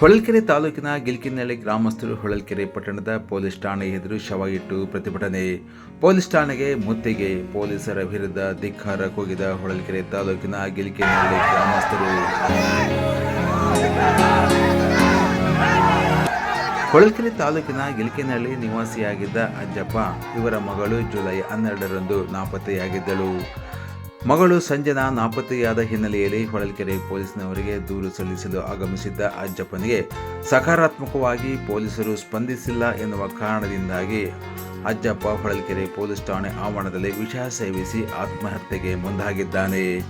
ಹೊಳಲ್ಕೆರೆ ತಾಲೂಕಿನ ಗಿಲ್ಕಿನಹಳ್ಳಿ ಗ್ರಾಮಸ್ಥರು ಹೊಳಲ್ಕೆರೆ ಪಟ್ಟಣದ ಪೊಲೀಸ್ ಠಾಣೆ ಎದುರು ಶವ ಇಟ್ಟು ಪ್ರತಿಭಟನೆ. ಪೊಲೀಸ್ ಠಾಣೆಗೆ ಮುತ್ತಿಗೆ ಪೊಲೀಸರ ವಿರುದ್ಧ ಧಿಕ್ಕಾರ ಕೂಗಿದ ಹೊಳಲ್ಕೆರೆ ತಾಲೂಕಿನ ಗಿಲ್ಕಿನಹಳ್ಳಿ ಗ್ರಾಮಸ್ಥರು. ಹೊಳಲ್ಕೆರೆ ತಾಲೂಕಿನ ಗಿಲ್ಕಿನಹಳ್ಳಿ ನಿವಾಸಿಯಾಗಿದ್ದ ಅಜ್ಜಪ್ಪ, ಇವರ ಮಗಳು ಜುಲೈ ಹನ್ನೆರಡರಂದು ನಾಪತ್ತೆಯಾಗಿದ್ದಳು. ಮಗಳು ಸಂಜನಾ ನಾಪತ್ತೆಯಾದ ಹಿನ್ನೆಲೆಯಲ್ಲಿ ಹೊಳಲ್ಕೆರೆ ಪೊಲೀಸ್ನವರಿಗೆ ದೂರು ಸಲ್ಲಿಸಲು ಆಗಮಿಸಿದ್ದ ಅಜ್ಜಪ್ಪನಿಗೆ ಸಕಾರಾತ್ಮಕವಾಗಿ ಪೊಲೀಸರು ಸ್ಪಂದಿಸಿಲ್ಲ ಎನ್ನುವ ಕಾರಣದಿಂದಾಗಿ ಅಜ್ಜಪ್ಪ ಹೊಳಲ್ಕೆರೆ ಪೊಲೀಸ್ ಠಾಣೆ ಆವರಣದಲ್ಲಿ ವಿಷ ಸೇವಿಸಿ ಆತ್ಮಹತ್ಯೆಗೆ ಮುಂದಾಗಿದ್ದಾನೆ.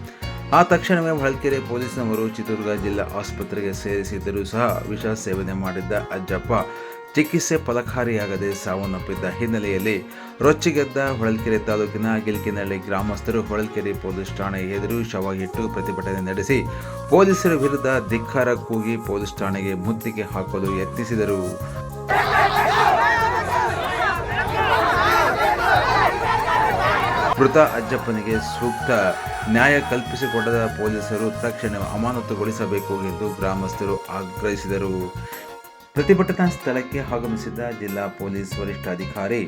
ಆ ತಕ್ಷಣವೇ ಹೊಳಲ್ಕೆರೆ ಪೊಲೀಸ್ನವರು ಚಿತ್ರದುರ್ಗ ಜಿಲ್ಲಾ ಆಸ್ಪತ್ರೆಗೆ ಸೇರಿಸಿದ್ದರೂ ಸಹ ವಿಷ ಸೇವನೆ ಮಾಡಿದ್ದ ಅಜ್ಜಪ್ಪ ಚಿಕಿತ್ಸೆ ಫಲಕಾರಿಯಾಗದೆ ಸಾವನ್ನಪ್ಪಿದ್ದ ಹಿನ್ನೆಲೆಯಲ್ಲಿ ರೊಚ್ಚಿಗೆದ್ದ ಹೊಳಲ್ಕೆರೆ ತಾಲೂಕಿನ ಗಿಲ್ಕಿನಹಳ್ಳಿ ಗ್ರಾಮಸ್ಥರು ಹೊಳಲ್ಕೆರೆ ಪೊಲೀಸ್ ಠಾಣೆ ಎದುರು ಶವ ಇಟ್ಟು ಪ್ರತಿಭಟನೆ ನಡೆಸಿ ಪೊಲೀಸರ ವಿರುದ್ಧ ಧಿಕ್ಕಾರ ಕೂಗಿ ಪೊಲೀಸ್ ಠಾಣೆಗೆ ಮುತ್ತಿಗೆ ಹಾಕಲು ಯತ್ನಿಸಿದರು. ಮೃತ ಅಜ್ಜಪ್ಪನಿಗೆ ಸೂಕ್ತ ನ್ಯಾಯ ಕಲ್ಪಿಸಿಕೊಡದ ಪೊಲೀಸರು ತಕ್ಷಣ ಅಮಾನತುಗೊಳಿಸಬೇಕು ಎಂದು ಗ್ರಾಮಸ್ಥರು ಆಗ್ರಹಿಸಿದರು. ಪ್ರತಿಭಟನಾ ಸ್ಥಳಕ್ಕೆ ಆಗಮಿಸಿದ ಜಿಲ್ಲಾ ಪೊಲೀಸ್ ವರಿಷ್ಠಾಧಿಕಾರಿ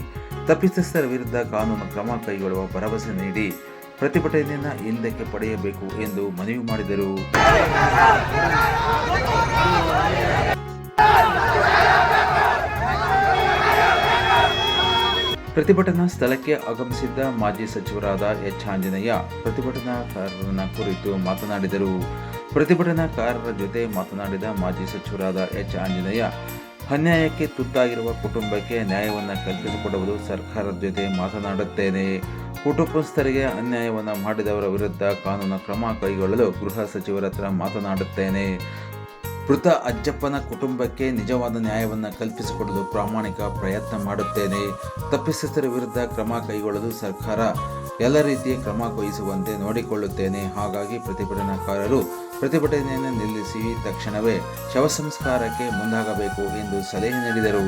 ತಪ್ಪಿತಸ್ಥರ ವಿರುದ್ಧ ಕಾನೂನು ಕ್ರಮ ಕೈಗೊಳ್ಳುವ ಭರವಸೆ ನೀಡಿ ಪ್ರತಿಭಟನೆಯನ್ನು ಹಿಂದಕ್ಕೆ ಪಡೆಯಬೇಕು ಎಂದು ಮನವಿ ಮಾಡಿದರು. ಪ್ರತಿಭಟನಾ ಸ್ಥಳಕ್ಕೆ ಆಗಮಿಸಿದ್ದ ಮಾಜಿ ಸಚಿವರಾದ ಎಚ್ ಆಂಜನೇಯ ಪ್ರತಿಭಟನಾಕಾರರನ್ನ ಕುರಿತು ಮಾತನಾಡಿದರು. ಪ್ರತಿಭಟನಾಕಾರರ ಜೊತೆ ಮಾತನಾಡಿದ ಮಾಜಿ ಸಚಿವರಾದ ಎಚ್ ಆಂಜನೇಯ, ಅನ್ಯಾಯಕ್ಕೆ ತುತ್ತಾಗಿರುವ ಕುಟುಂಬಕ್ಕೆ ನ್ಯಾಯವನ್ನು ಕಲ್ಪಿಸಿಕೊಡುವುದು ಸರ್ಕಾರದ ಜೊತೆ ಮಾತನಾಡುತ್ತೇನೆ. ಕುಟುಂಬಸ್ಥರಿಗೆ ಅನ್ಯಾಯವನ್ನು ಮಾಡಿದವರ ವಿರುದ್ಧ ಕಾನೂನು ಕ್ರಮ ಕೈಗೊಳ್ಳಲು ಗೃಹ ಸಚಿವರ ಹತ್ರ ಮಾತನಾಡುತ್ತೇನೆ. ಮೃತ ಅಜ್ಜಪ್ಪನ ಕುಟುಂಬಕ್ಕೆ ನಿಜವಾದ ನ್ಯಾಯವನ್ನು ಕಲ್ಪಿಸಿಕೊಡಲು ಪ್ರಾಮಾಣಿಕ ಪ್ರಯತ್ನ ಮಾಡುತ್ತೇನೆ. ತಪ್ಪಿತಸ್ಥರ ವಿರುದ್ಧ ಕ್ರಮ ಕೈಗೊಳ್ಳಲು ಸರ್ಕಾರ ಎಲ್ಲ ರೀತಿಯ ಕ್ರಮ ವಹಿಸುವಂತೆ ನೋಡಿಕೊಳ್ಳುತ್ತೇನೆ. ಹಾಗಾಗಿ ಪ್ರತಿಭಟನಾಕಾರರು ಪ್ರತಿಭಟನೆಯನ್ನು ನಿಲ್ಲಿಸಿ ತಕ್ಷಣವೇ ಶವ ಸಂಸ್ಕಾರಕ್ಕೆ ಮುಂದಾಗಬೇಕು ಎಂದು ಸಲಹೆ ನೀಡಿದರು.